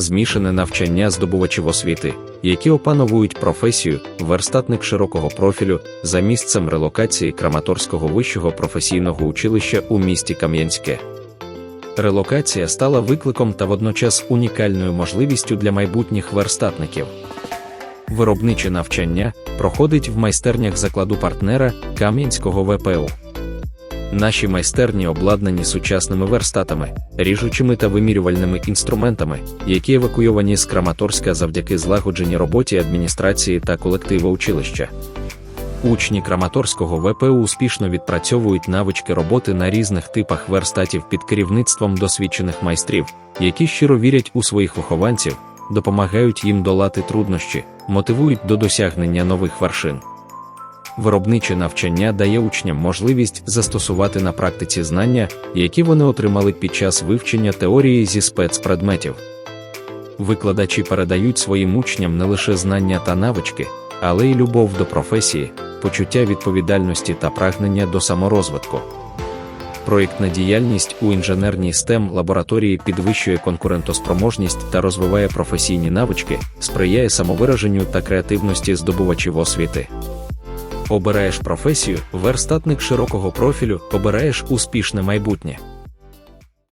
змішане навчання здобувачів освіти, які опановують професію верстатник широкого профілю за місцем релокації Краматорського вищого професійного училища у місті Кам'янське. Релокація стала викликом та водночас унікальною можливістю для майбутніх верстатників. Виробниче навчання проходить в майстернях закладу партнера Кам'янського ВПУ. Наші майстерні обладнані сучасними верстатами, ріжучими та вимірювальними інструментами, які евакуйовані з Краматорська завдяки злагодженій роботі адміністрації та колективу училища. Учні Краматорського ВПУ успішно відпрацьовують навички роботи на різних типах верстатів під керівництвом досвідчених майстрів, які щиро вірять у своїх вихованців, допомагають їм долати труднощі, мотивують до досягнення нових вершин. Виробниче навчання дає учням можливість застосувати на практиці знання, які вони отримали під час вивчення теорії зі спецпредметів. Викладачі передають своїм учням не лише знання та навички, але й любов до професії, почуття відповідальності та прагнення до саморозвитку. Проєктна діяльність у інженерній STEM лабораторії підвищує конкурентоспроможність та розвиває професійні навички, сприяє самовираженню та креативності здобувачів освіти. Обираєш професію, верстатник широкого профілю, обираєш успішне майбутнє.